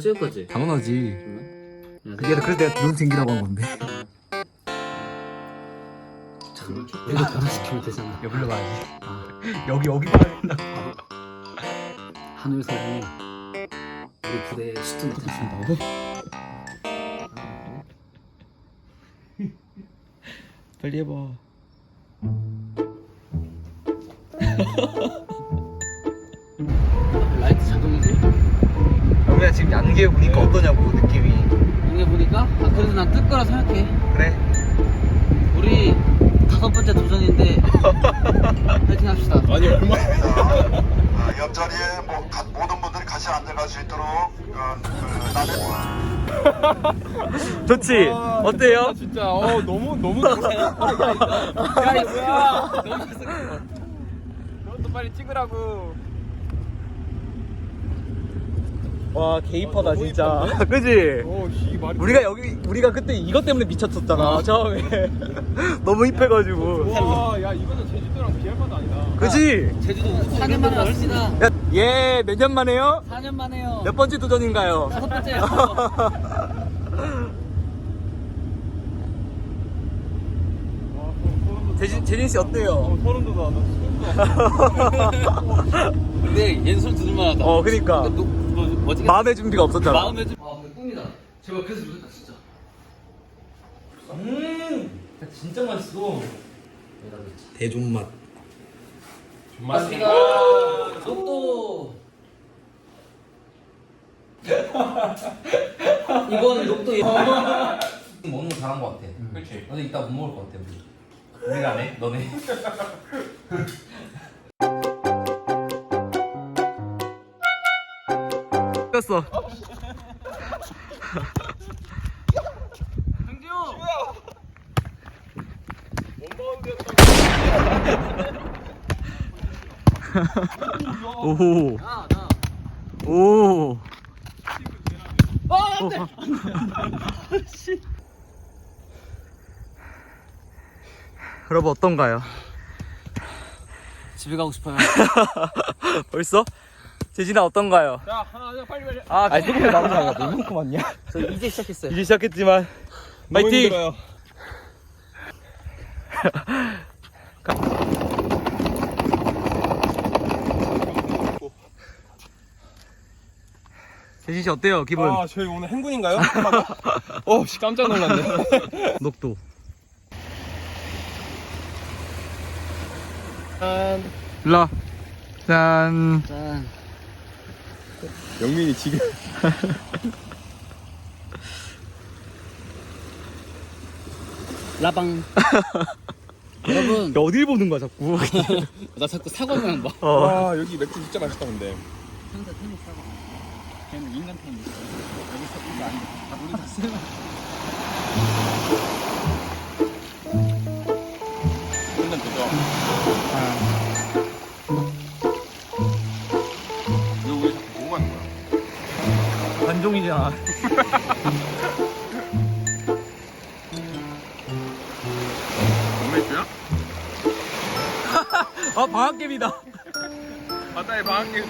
찍을 거지? 당연하지. 정말? 그게 그래서 내가 드론 챙기라고 한 건데. 잠깐만 이거 변화시키면 되잖아 여기로 가야지. 아, 여기 여기 가야 된다. 한울 사장님 우리 부대에 수트 못하신다고? 빨리 해봐. 여기가 지금 양계 보니까 어떠냐고 느낌이. 이게 보니까? 아 그래도 난뜰 거라 생각해. 그래. 우리 다섯 번째 도전인데 파이팅 합시다. 아니 얼마 아, 옆자리에 뭐 가- 모든 분들이 같이 앉아갈 수 있도록 그, 그 나는 좋지. 어때요? 진짜. 어 너무 너무 야 이거 뭐야? 너무 그것도 빨리 찍으라고 와 개입하다 너무 진짜. 그지? 말이 우리가 여기 우리가 그때 이것 때문에 미쳤었잖아 처음에. 너무 힙해가지고. 와 야 이거는 제주도랑 비할 바도 아니다 그지? 제주도 4년 만에 왔습니다 예, 몇 년 만에요? 4년 만에요 몇 번째 도전인가요? 다섯 번째요 재진, 재진 씨 어, 어때요? 소름 돋아 나 근데 얘는 손 두들만하다 어, 그니까. 뭐, 뭐, 뭐지? 마음의 준비가 없었잖아. 마음에 좀... 아 근데 꿈이다 제발 그래서 좋겠다 진짜 음, 진짜 맛있어. 대존맛. 맞습니다 녹도 이건 녹도 먹는 거 잘한 거 같아. 그치 근데 이따 못 먹을 거 같아 우리. 우리가 네? 너네. 뺐어. 오호. 오. 아, 안 돼! 여러분 어떤가요? 집에 가고 싶어요 벌써? 재진아 어떤가요? 자 하나 둘 빨리 빨리 아, 아니 조금 남은 거야. 너무 많냐? 저 이제 시작했어요 이제 시작했지만 파이팅! 재진 씨 어때요? 기분? 아 저희 오늘 행군인가요? 어 씨, 깜짝 놀랐네 녹도. 짠 일로 짠. 짠 영민이 지금. 라방. 여러분. 야, 어딜 보는 거야 자꾸? 나 자꾸 사과만 봐 어. 와 여기 맥주 진짜 맛있다 근데. 혼자 태국 사과 걔는 인간 태국 여기서 이거 아니야. 우리 다 쓰는 되죠? 이 관종이잖아. 맥주야? 아 방학개비다. 바다에 방학개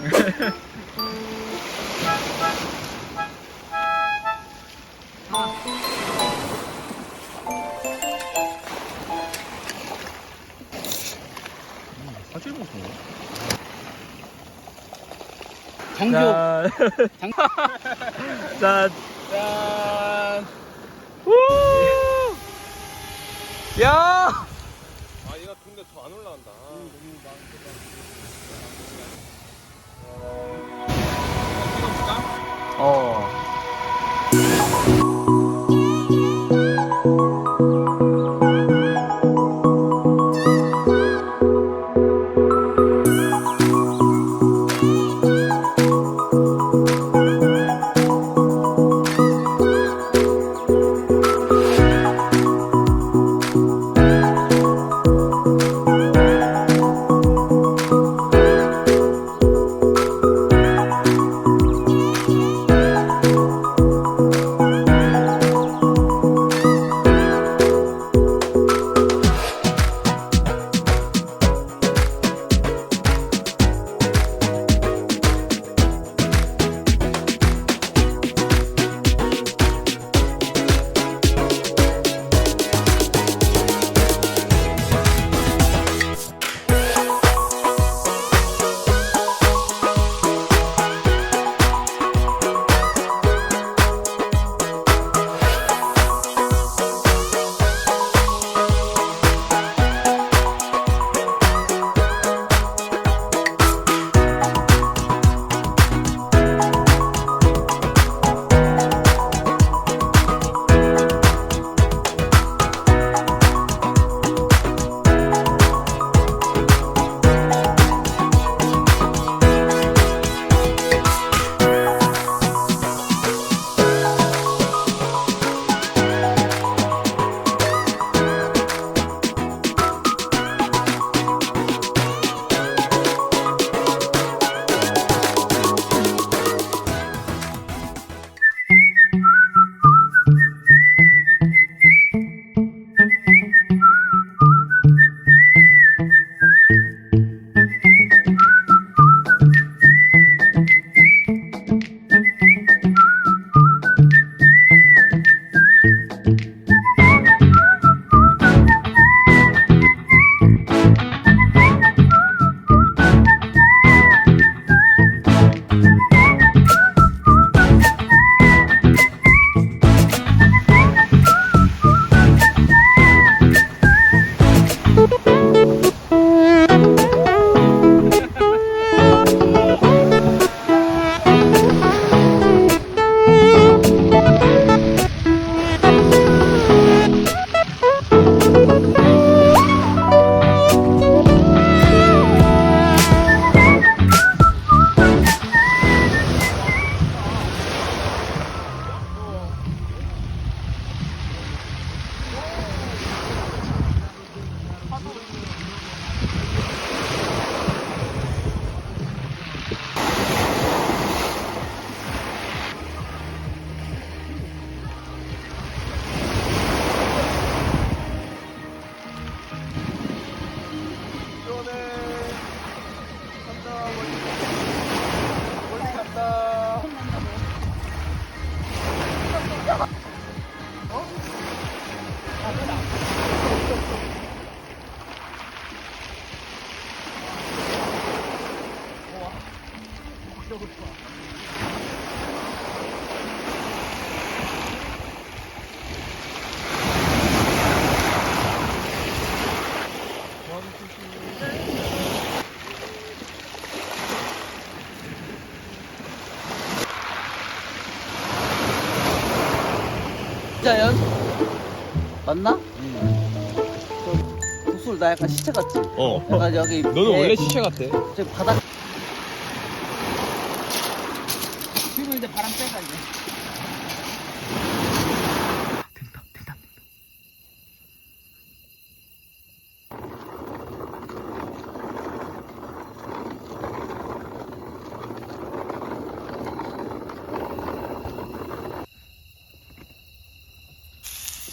사실 무슨 장교 짠. 장... 짠. 짠 우. 야. 아 얘가 근데 더 안 올라간다 어. 자연 맞나? 응. 구슬 나 약간 시체 같지? 어. 약간 여기 너는 배- 원래 시체 같아. 저 바닥 이제 바람 빼가 이제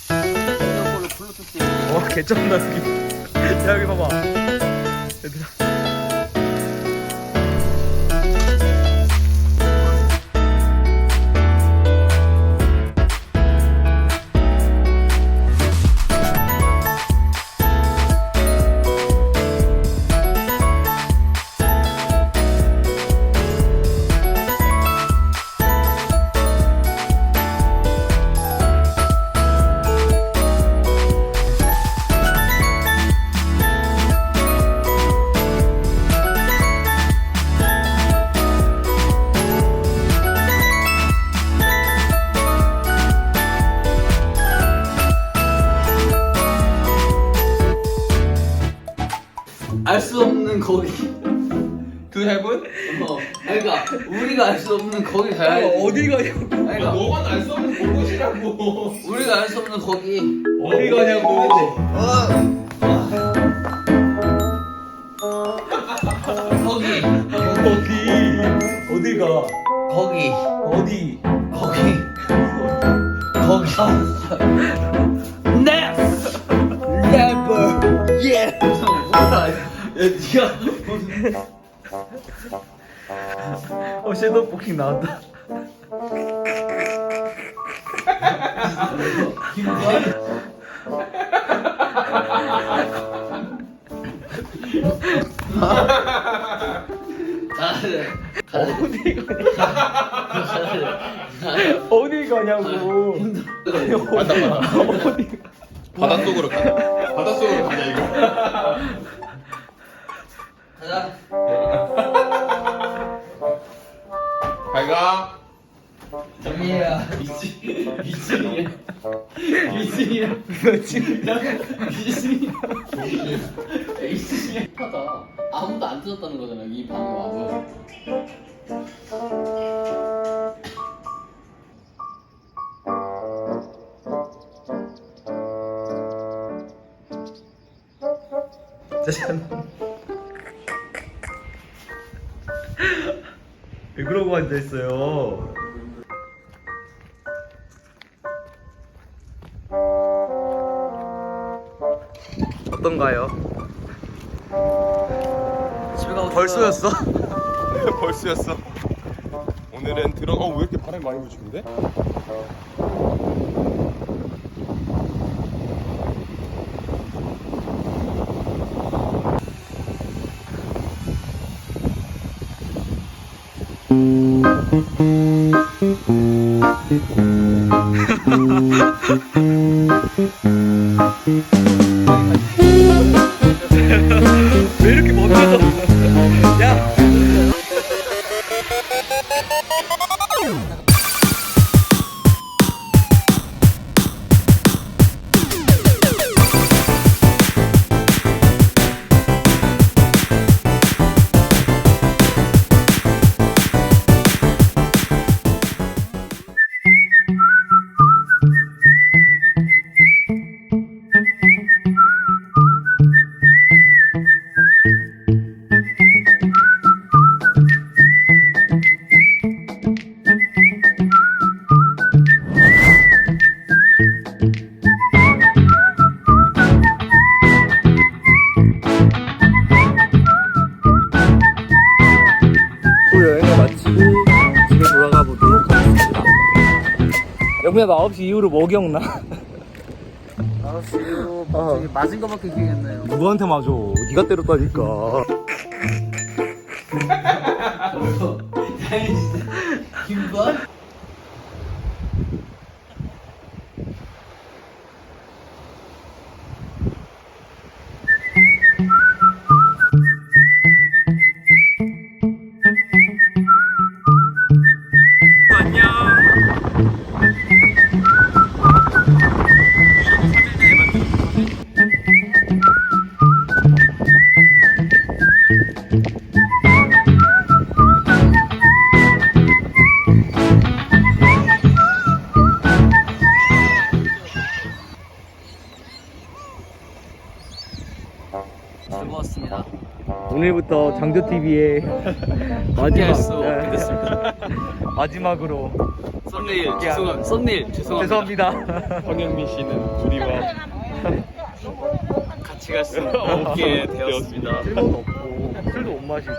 이걸로 블루투스 와 개쩐다 여기 야 여기 봐봐. 얘들아 없는 거기 가야지 어디 가냐고. 그러니까 너가 날수 없는 그곳이라고. 우리가 알 수 없는 거기. 어디 가냐고. 거기. 어디 어디 가? 거기. 어디? 거기. 거기. 네 never. yeah 뭐야 야 니가 어 섀도우 복싱 나왔다 어디 어디 가냐고. 어디 바닷속으로 가자. 바닷속으로 가자, 이거. 갈가. 정리야 미친 미친이야 미친이야 미친이야 미친이야 하다. 아무도 안 뜯었다는 거잖아 이 방에 와서. 짜잔 왜 그러고 앉아있어요 어떤가요? 집에 가고 벌써였어? 벌써였어. 오늘은 들어, 어, 왜 이렇게 바람이 많이 부시는데? 哈哈哈哈哈！ 나 9시 이후로 뭐 기억나? 알았어 이거 어. 저기 맞은 거밖에 기억이 안 나요 누구한테 맞아 네가 때렸다니까 진짜 김밥? 오늘부터 장조TV의 마지막 네. 됐습니다. 마지막으로 썸네일 죄송 썸네일 죄송합니다. 죄송합니다 황영민 씨는 우리와 같이 갈 수 없게 되었습니다. 쓸모도 없고 술도 못 마시고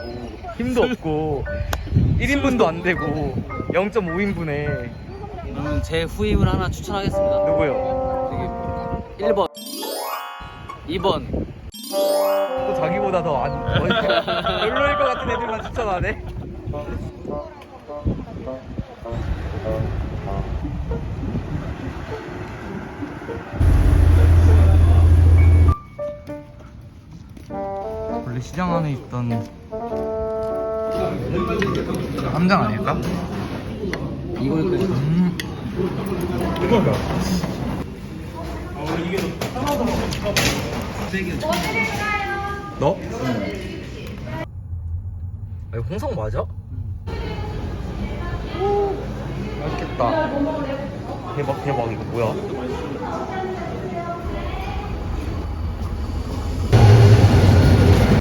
힘도 없고 1인분도 안 되고 0.5인분에 그러면 제 후임을 하나 추천하겠습니다. 누구요? 1번, 2번. 또 자기보다 더 안, 별로일 것 같은 애들만 추천하네. 원래 시장 안에 있던 함장 아닐까? 이거일 거 예요. 음. 너? 응. 아, 이거 홍성 맞아? 오, 맛있겠다. 대박 대박 이거 뭐야?